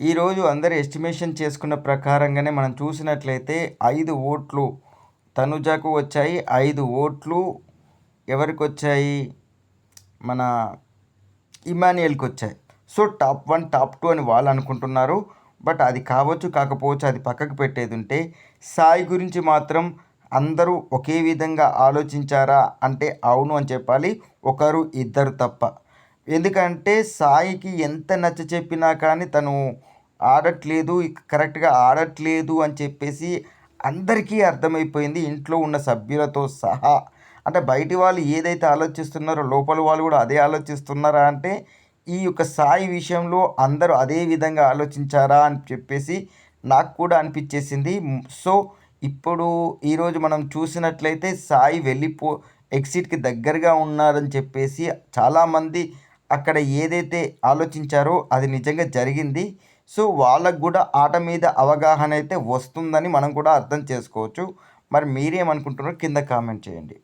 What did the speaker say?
ఈరోజు అందరు ఎస్టిమేషన్ చేసుకున్న ప్రకారంగానే మనం చూసినట్లయితే ఐదు ఓట్లు తనుజకు వచ్చాయి. ఐదు ఓట్లు ఎవరికి వచ్చాయి? మన ఇమాన్యుయల్కి వచ్చాయి. So top one top two అని వాళ్ళు అనుకుంటున్నారు. బట్ అది కావచ్చు కాకపోవచ్చు అది పక్కకు పెట్టేది ఉంటే సాయి గురించి మాత్రం అందరూ ఒకే విధంగా ఆలోచించారా అంటే అవును అని చెప్పాలి. ఒకరు ఇద్దరు తప్ప. ఎందుకంటే సాయికి ఎంత నచ్చ చెప్పినా కానీ తను ఆడట్లేదు కరెక్ట్గా ఆడట్లేదు అని చెప్పేసి అందరికీ అర్థమైపోయింది. ఇంట్లో ఉన్న సభ్యులతో సహా. అంటే బయటి వాళ్ళు ఏదైతే ఆలోచిస్తున్నారో లోపల వాళ్ళు కూడా అదే ఆలోచిస్తున్నారా అంటే ఈ యొక్క సాయి విషయంలో అందరూ అదే విధంగా ఆలోచించారా అని చెప్పేసి నాకు కూడా అనిపించేసింది. సో ఇప్పుడు ఈరోజు మనం చూసినట్లయితే సాయి వెళ్ళిపో ఎగ్జిట్కి దగ్గరగా ఉన్నారని చెప్పేసి చాలామంది అక్కడ ఏదైతే ఆలోచించారో అది నిజంగా జరిగింది. సో వాళ్ళకు కూడా ఆట మీద అవగాహన అయితే వస్తుందని మనం కూడా అర్థం చేసుకోవచ్చు. మరి మీరేమనుకుంటున్నారో కింద కామెంట్ చేయండి.